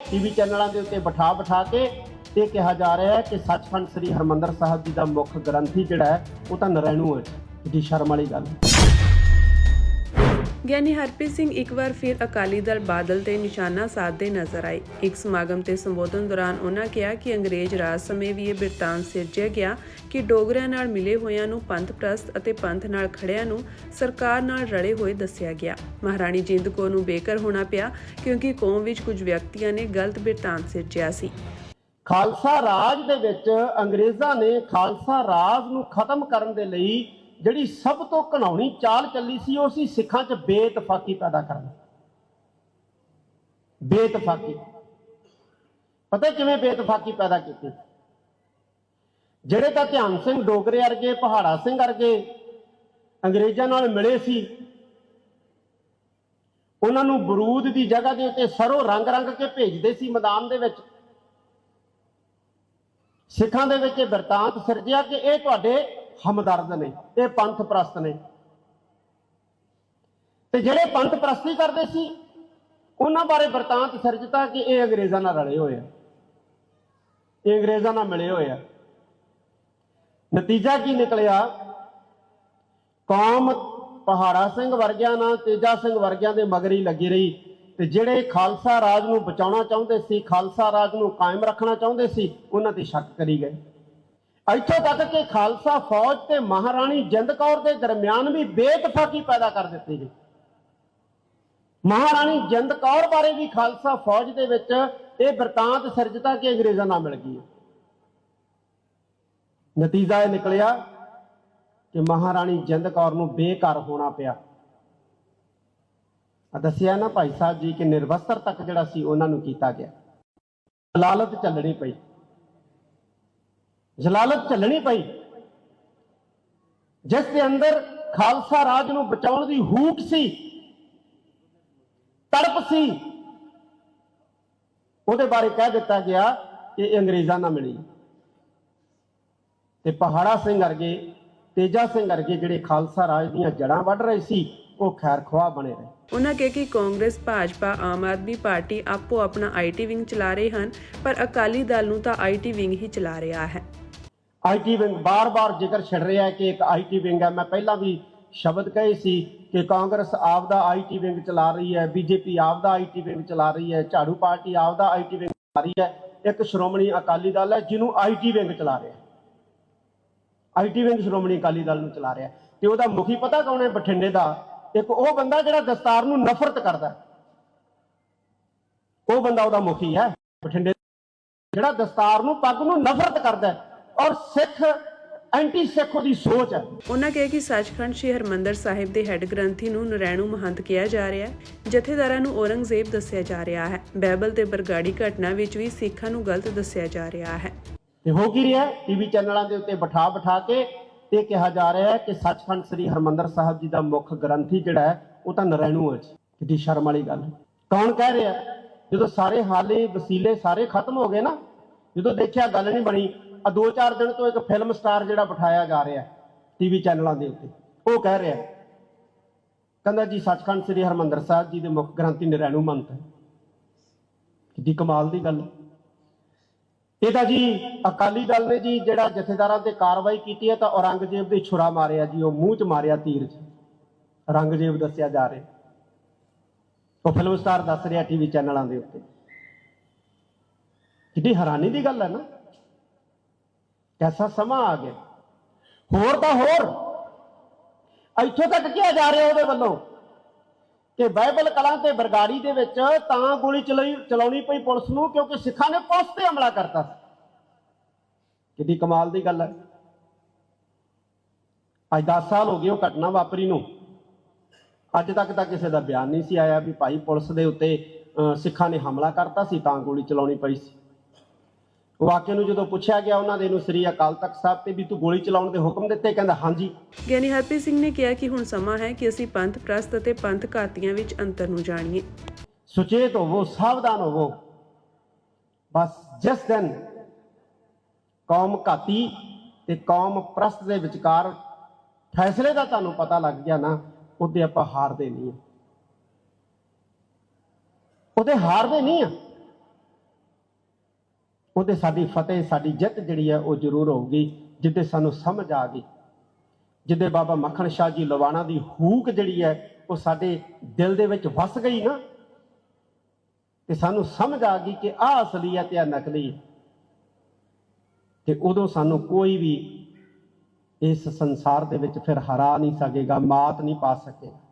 TV ਚੈਨਲਾਂ ਦੇ ਉੱਤੇ ਬਿਠਾ ਬਿਠਾ ਕੇ ਇਹ ਕਿਹਾ ਜਾ ਰਿਹਾ ਹੈ ਕਿ ਸੱਚਖੰਡ ਸ੍ਰੀ ਹਰਮੰਦਰ ਸਾਹਿਬ ਜੀ ਦਾ ਮੁੱਖ ਗ੍ਰੰਥੀ ਜਿਹੜਾ ਹੈ, ਉਹ ਤਾਂ ਨਰੈਣੂ ਹੈ ਜੀ ਸ਼ਰਮ ਵਾਲੀ ਗੱਲ ਹੈ। ਗਿਆਨੀ ਹਰਪ੍ਰੀਤ ਸਿੰਘ ਇੱਕ ਵਾਰ ਫਿਰ ਅਕਾਲੀ ਦਲ ਬਾਦਲ ਤੇ ਨਿਸ਼ਾਨਾ ਸਾਧਦੇ ਨਜ਼ਰ ਆਏ। ਇੱਕ ਸਮਾਗਮ ਤੇ ਸੰਬੋਧਨ ਦੌਰਾਨ ਉਹਨਾਂ ਕਿਹਾ ਕਿ ਅੰਗਰੇਜ਼ ਰਾਜ ਸਮੇਂ ਵੀ ਇਹ ਬਿਰਤਾਂਤ ਸਿਰਜਿਆ ਗਿਆ ਕਿ ਡੋਗਰਿਆਂ ਨਾਲ ਮਿਲੇ ਹੋਇਆਂ ਨੂੰ ਪੰਥ ਪ੍ਰਸਤ ਅਤੇ ਪੰਥ ਨਾਲ ਖੜਿਆਂ ਨੂੰ ਸਰਕਾਰ ਨਾਲ ਰਲੇ ਹੋਏ ਦੱਸਿਆ ਗਿਆ। ਮਹਾਰਾਣੀ ਜਿੰਦ ਕੌਰ ਨੂੰ ਬੇਕਰ ਹੋਣਾ ਪਿਆ ਕਿਉਂਕਿ ਕੌਮ ਵਿੱਚ ਕੁਝ ਵਿਅਕਤੀਆਂ ਨੇ ਗਲਤ ਬਿਰਤਾਂਤ ਸਿਰਜਿਆ ਸੀ। ਖਾਲਸਾ ਰਾਜ ਦੇ ਵਿੱਚ ਅੰਗਰੇਜ਼ਾਂ ਨੇ ਖਾਲਸਾ ਰਾਜ ਨੂੰ ਖਤਮ ਕਰਨ ਦੇ ਲਈ ਜਿਹੜੀ ਸਭ ਤੋਂ ਘਣਾਉਣੀ ਚਾਲ ਚੱਲੀ ਸੀ, ਉਹ ਸੀ ਸਿੱਖਾਂ 'ਚ ਬੇਇਤਫਾਕੀ ਪੈਦਾ ਕਰਨਾ। ਬੇਇਤਫਾਕੀ। ਪਤਾ ਕਿਵੇਂ ਬੇਇਤਫਾਕੀ ਪੈਦਾ ਕੀਤੀ? ਜਿਹੜੇ ਤਾਂ ਧਿਆਨ ਸਿੰਘ ਡੋਗਰੇ ਵਰਗੇ, ਪਹਾੜਾ ਸਿੰਘ ਵਰਗੇ ਅੰਗਰੇਜ਼ਾਂ ਨਾਲ ਮਿਲੇ ਸੀ, ਉਹਨਾਂ ਨੂੰ ਬਰੂਦ ਦੀ ਜਗ੍ਹਾ ਦੇ ਉੱਤੇ ਸਰੋਂ ਰੰਗ ਰੰਗ ਕੇ ਭੇਜਦੇ ਸੀ ਮੈਦਾਨ ਦੇ ਵਿੱਚ। ਸਿੱਖਾਂ ਦੇ ਵਿੱਚ ਇਹ ਵਰਤਾਂਤ ਸਿਰਜਿਆ ਕਿ ਇਹ ਤੁਹਾਡੇ ਹਮਦਰਦ ਨੇ, ਇਹ ਪੰਥ ਪ੍ਰਸਤ ਨੇ। ਤੇ ਜਿਹੜੇ ਪੰਥ ਪ੍ਰਸਤੀ ਕਰਦੇ ਸੀ, ਉਹਨਾਂ ਬਾਰੇ ਵਰਤਾਂਤ ਸਿਰਜਤਾ ਕਿ ਇਹ ਅੰਗਰੇਜ਼ਾਂ ਨਾਲ ਰਲੇ ਹੋਏ ਆ। ਇਹ ਅੰਗਰੇਜ਼ਾਂ ਨਾਲ ਮਿਲੇ ਹੋਏ ਆ। ਨਤੀਜਾ ਕੀ ਨਿਕਲਿਆ? ਕੌਮ ਪਹਾੜਾ ਸਿੰਘ ਵਰਗਿਆਂ ਨਾਲ ਤੇਜਾ ਸਿੰਘ ਵਰਗਿਆਂ ਦੇ ਮਗਰ ਹੀ ਲੱਗੀ ਰਹੀ। ਤੇ ਜਿਹੜੇ ਖਾਲਸਾ ਰਾਜ ਨੂੰ ਬਚਾਉਣਾ ਚਾਹੁੰਦੇ ਸੀ, ਖਾਲਸਾ ਰਾਜ ਨੂੰ ਕਾਇਮ ਰੱਖਣਾ ਚਾਹੁੰਦੇ ਸੀ, ਉਹਨਾਂ ਤੇ ਸ਼ੱਕ ਕਰੀ ਗਏ। ਇੱਥੋਂ ਤੱਕ ਕਿ ਖਾਲਸਾ ਫੌਜ ਤੇ ਮਹਾਰਾਣੀ ਜਿੰਦ ਕੌਰ ਦੇ ਦਰਮਿਆਨ ਵੀ ਬੇਤਫਾਕੀ ਪੈਦਾ ਕਰ ਦਿੱਤੀ ਗਈ। ਮਹਾਰਾਣੀ ਜਿੰਦ ਕੌਰ ਬਾਰੇ ਵੀ ਖਾਲਸਾ ਫੌਜ ਦੇ ਵਿੱਚ ਇਹ ਵਰਤਾਂਤ ਸਿਰਜਤਾ ਕਿ ਅੰਗਰੇਜ਼ਾਂ ਨਾਲ ਮਿਲ ਗਈ ਨਤੀਜਾ ਇਹ ਨਿਕਲਿਆ ਕਿ ਮਹਾਰਾਣੀ ਜਿੰਦ ਕੌਰ ਨੂੰ ਬੇਘਰ ਹੋਣਾ ਪਿਆ। ਆ ਦੱਸਿਆ ਨਾ ਭਾਈ ਸਾਹਿਬ ਜੀ ਕਿ ਨਿਰਵਸਤਰ ਤੱਕ ਜਿਹੜਾ ਸੀ ਉਹਨਾਂ ਨੂੰ ਕੀਤਾ ਗਿਆ। ਜਲਾਲਤ ਚੱਲਣੀ ਪਈ। ਜਲਾਲਤ ਝੱਲਣੀ ਪਈ। ਜਿਸ ਦੇ ਅੰਦਰ ਖਾਲਸਾ ਰਾਜ ਨੂੰ ਬਚਾਉਣ ਦੀ ਹੂਕ ਸੀ, ਤੜਪ ਸੀ, ਉਹਦੇ ਬਾਰੇ ਕਹਿ ਦਿੱਤਾ ਗਿਆ ਕਿ ਇਹ ਅੰਗਰੇਜ਼ਾਂ ਨਾਲ ਮਿਲੀ। ਤੇ ਪਹਾੜਾ ਸਿੰਘ ਵਰਗੇ, ਤੇਜਾ ਸਿੰਘ ਵਰਗੇ ਜਿਹੜੇ ਖਾਲਸਾ ਰਾਜ ਦੀਆਂ ਜੜਾਂ ਵੱਢ ਰਹੇ ਸੀ, ਉਹ ਖੈਰ ਖਵਾ ਬਣੇ ਰਹੇ। ਉਹਨਾਂ ਕਿਹਾ ਕਿ ਕਾਂਗਰਸ, ਭਾਜਪਾ, ਆਮ ਆਦਮੀ ਪਾਰਟੀ ਆਪੋ ਆਪਣਾ ਆਈਟੀ ਵਿੰਗ ਚਲਾ ਰਹੇ ਹਨ, ਪਰ ਅਕਾਲੀ ਦਲ ਨੂੰ ਤਾਂ ਆਈਟੀ ਵਿੰਗ ਹੀ ਚਲਾ ਰਿਹਾ ਹੈ। ਆਈਟੀ ਵਿੰਗ ਬਾਰ-ਬਾਰ ਜ਼ਿਕਰ ਛਿੜ ਰਿਹਾ ਹੈ ਕਿ ਇੱਕ ਆਈਟੀ ਵਿੰਗ ਹੈ। ਮੈਂ ਪਹਿਲਾਂ ਵੀ ਸ਼ਬਦ ਕਹੇ ਸੀ ਕਿ ਕਾਂਗਰਸ ਆਪ ਦਾ ਆਈਟੀ ਵਿੰਗ ਚਲਾ ਰਹੀ ਹੈ ਬੀਜੇਪੀ ਆਪ ਦਾ ਆਈਟੀ ਵਿੰਗ ਚਲਾ ਰਹੀ ਹੈ, ਝਾੜੂ ਪਾਰਟੀ ਆਪ ਦਾ ਆਈਟੀ ਵਿੰਗ ਚਲਾ ਰਹੀ ਹੈ। ਇੱਕ ਸ਼੍ਰੋਮਣੀ ਅਕਾਲੀ ਦਲ ਹੈ ਜਿਹਨੂੰ ਆਈਟੀ ਵਿੰਗ ਚਲਾ ਰਿਹਾ ਆਈਟੀ ਵਿੰਗ ਸ਼੍ਰੋਮਣੀ ਅਕਾਲੀ ਦਲ ਨੂੰ ਚਲਾ ਰਿਹਾ ਤੇ ਉਹਦਾ ਮੁਖੀ ਪਤਾ ਕੌਣ ਹੈ? ਬਠਿੰਡੇ ਦਾ। ਇੱਕ ਉਹ ਬੰਦਾ ਜਿਹੜਾ ਦਸਤਾਰ ਨੂੰ ਨਫ਼ਰਤ ਕਰਦਾ ਉਹ ਬੰਦਾ ਉਹਦਾ ਮੁਖੀ ਹੈ। ਬਠਿੰਡੇ ਜਿਹੜਾ ਦਸਤਾਰ ਨੂੰ ਪੱਗ ਨੂੰ ਨਫ਼ਰਤ ਕਰਦਾ ਔਰ ਸਿੱਖ ਐਂਟੀ ਸਿੱਖ ਉਹਦੀ ਸੋਚ ਹੈ। ਉਹਨਾਂ ਕਿਹਾ ਕਿ ਸੱਚਖੰਡ ਸ੍ਰੀ ਹਰਮੰਦਰ ਸਾਹਿਬ ਦੇ ਹੈੱਡ ਗ੍ਰੰਥੀ ਨੂੰ ਨਰੈਣੂ ਮਹੰਤ ਕਿਹਾ ਜਾ ਰਿਹਾ ਹੈ। ਜਥੇਦਾਰਾਂ ਨੂੰ ਔਰੰਗਜ਼ੇਬ ਦੱਸਿਆ ਜਾ ਰਿਹਾ ਹੈ। ਬਾਈਬਲ ਤੇ ਬਰਗਾੜੀ ਘਟਨਾ ਵਿੱਚ ਵੀ ਸਿੱਖਾਂ ਨੂੰ ਗਲਤ ਦੱਸਿਆ ਜਾ ਰਿਹਾ ਹੈ। ਤੇ ਹੋ ਕੀ ਰਿਹਾ ਟੀਵੀ ਚੈਨਲਾਂ ਦੇ ਉੱਤੇ ਬਿਠਾ ਬਿਠਾ ਕੇ ਇਹ ਕਿਹਾ ਜਾ ਰਿਹਾ ਹੈ ਕਿ ਸੱਚਖੰਡ ਸ੍ਰੀ ਹਰਮੰਦਰ ਸਾਹਿਬ ਜੀ ਦਾ ਮੁੱਖ ਗ੍ਰੰਥੀ ਜਿਹੜਾ ਹੈ ਉਹ ਤਾਂ ਨਰੈਣੂ ਹੈ ਜੀ। ਕਿੱਡੀ ਸ਼ਰਮ ਵਾਲੀ ਗੱਲ ਕੌਣ ਕਹਿ ਰਿਹਾ ਜਦੋਂ ਸਾਰੇ ਹਾਲੇ ਵਸੀਲੇ ਸਾਰੇ ਖਤਮ ਹੋ ਗਏ ਨਾ ਜਦੋਂ ਦੇਖਿਆ ਗੱਲ ਨਹੀਂ ਬਣੀ ਆ ਦੋ ਚਾਰ ਦਿਨ ਤੋਂ ਇੱਕ ਫਿਲਮ ਸਟਾਰ ਜਿਹੜਾ ਬਿਠਾਇਆ ਜਾ ਰਿਹਾ ਟੀਵੀ ਚੈਨਲਾਂ ਦੇ ਉੱਤੇ, ਉਹ ਕਹਿ ਰਿਹਾ ਕਹਿੰਦਾ ਜੀ, ਸੱਚਖੰਡ ਸ੍ਰੀ ਹਰਮੰਦਰ ਸਾਹਿਬ ਜੀ ਦੇ ਮੁੱਖ ਗ੍ਰੰਥੀ ਨਰੈਣੂ ਮੰਤ ਹੈ। ਕਿੱਡੀ ਕਮਾਲ ਦੀ ਗੱਲ ਇਹ ਤਾਂ ਜੀ ਅਕਾਲੀ ਦਲ ਨੇ ਜੀ ਜਿਹੜਾ ਜਥੇਦਾਰਾਂ ਤੇ ਕਾਰਵਾਈ ਕੀਤੀ ਹੈ ਤਾਂ ਔਰੰਗਜ਼ੇਬ ਦੇ ਛੁਰਾ ਮਾਰਿਆ ਜੀ, ਉਹ ਮੂੰਹ 'ਚ ਮਾਰਿਆ ਤੀਰ 'ਚ। ਔਰੰਗਜ਼ੇਬ ਦੱਸਿਆ ਜਾ ਰਿਹਾ। ਉਹ ਫਿਲਮ ਸਟਾਰ ਦੱਸ ਰਿਹਾ ਟੀਵੀ ਚੈਨਲਾਂ ਦੇ ਉੱਤੇ। ਕਿੱਡੀ ਹੈਰਾਨੀ ਦੀ ਗੱਲ ਹੈ ਨਾ। ਐਸਾ ਸਮਾਂ ਆ ਗਿਆ। ਹੋਰ ਤਾਂ ਹੋਰ। ਇੱਥੋਂ ਤੱਕ ਕਿਹਾ ਜਾ ਰਿਹਾ ਉਹਦੇ ਵੱਲੋਂ ਕਿ ਬਾਈਬਲ ਕਲਾਂ ਤੇ ਬਰਗਾੜੀ ਦੇ ਵਿੱਚ ਤਾਂ ਗੋਲੀ ਚਲਾਈ ਚਲਾਉਣੀ ਪਈ ਪੁਲਿਸ ਨੂੰ ਕਿਉਂਕਿ ਸਿੱਖਾਂ ਨੇ ਪੁਲਿਸ ਤੇ ਹਮਲਾ ਕਰਤਾ। ਸੀ ਕਿੱਡੀ ਕਮਾਲ ਦੀ ਗੱਲ ਹੈ। ਅੱਜ 10 ਸਾਲ ਹੋ ਗਏ ਉਹ ਘਟਨਾ ਵਾਪਰੀ ਨੂੰ। ਅੱਜ ਤੱਕ ਤਾਂ ਕਿਸੇ ਦਾ ਬਿਆਨ ਨਹੀਂ ਸੀ ਆਇਆ ਵੀ ਭਾਈ ਪੁਲਿਸ ਦੇ ਉੱਤੇ ਸਿੱਖਾਂ ਨੇ ਹਮਲਾ ਕਰਤਾ ਸੀ ਤਾਂ ਗੋਲੀ ਚਲਾਉਣੀ ਪਈ ਸੀ। ਵਾਕਿਆ ਨੂੰ ਜਦੋਂ ਪੁੱਛਿਆ ਗਿਆ ਉਹਨਾਂ ਦੇ ਨੂੰ ਸ੍ਰੀ ਅਕਾਲ ਤਖਤ ਸਾਹਿਬ ਤੇ ਵੀ ਤੂੰ ਗੋਲੀ ਚਲਾਉਣ ਦੇ ਹੁਕਮ ਦਿੱਤੇ ਕਹਿੰਦਾ ਹਾਂਜੀ। ਗਿਆਨੀ ਹਰਪ੍ਰੀਤ ਸਿੰਘ ਨੇ ਕਿਹਾ ਕਿ ਹੁਣ ਸਮਾਂ ਹੈ ਕਿ ਅਸੀਂ ਪੰਥ ਪ੍ਰਸਤ ਅਤੇ ਪੰਥ ਘਾਤੀਆਂ ਵਿੱਚ ਅੰਤਰ ਨੂੰ ਜਾਣੀਏ। ਸੁਚੇਤ ਹੋਵੋ ਸਾਵਧਾਨ ਹੋਵੋ। ਬਸ ਜਿਸ ਦਿਨ ਕੌਮ ਘਾਤੀ ਤੇ ਕੌਮ ਪ੍ਰਸਤ ਦੇ ਵਿਚਕਾਰ ਫੈਸਲੇ ਦਾ ਤੁਹਾਨੂੰ ਪਤਾ ਲੱਗ ਗਿਆ ਨਾ ਉਹਦੇ ਆਪਾਂ ਹਾਰਦੇ ਨਹੀਂ ਆ ਉਹਦੇ ਹਾਰਦੇ ਨਹੀਂ ਆ ਉਹਦੇ ਸਾਡੀ ਫਤਿਹ, ਸਾਡੀ ਜਿੱਤ ਜਿਹੜੀ ਹੈ ਉਹ ਜ਼ਰੂਰ ਹੋਊਗੀ, ਜਿੱਦੇ ਸਾਨੂੰ ਸਮਝ ਆ ਗਈ। ਜਿੱਦੇ ਬਾਬਾ ਮੱਖਣ ਸ਼ਾਹ ਜੀ ਲਵਾਣਾ ਦੀ ਹੂਕ ਜਿਹੜੀ ਹੈ, ਉਹ ਸਾਡੇ ਦਿਲ ਦੇ ਵਿੱਚ ਵਸ ਗਈ ਨਾ, ਤੇ ਸਾਨੂੰ ਸਮਝ ਆ ਗਈ ਕਿ ਆਹ ਅਸਲੀ ਹੈ ਤੇ ਆਹ ਨਕਲੀ ਹੈ। ਤੇ ਉਦੋਂ ਸਾਨੂੰ ਕੋਈ ਵੀ ਇਸ ਸੰਸਾਰ ਦੇ ਵਿੱਚ ਫਿਰ ਹਰਾ ਨਹੀਂ ਸਕੇਗਾ, ਮਾਤ ਨਹੀਂ ਪਾ ਸਕੇਗਾ।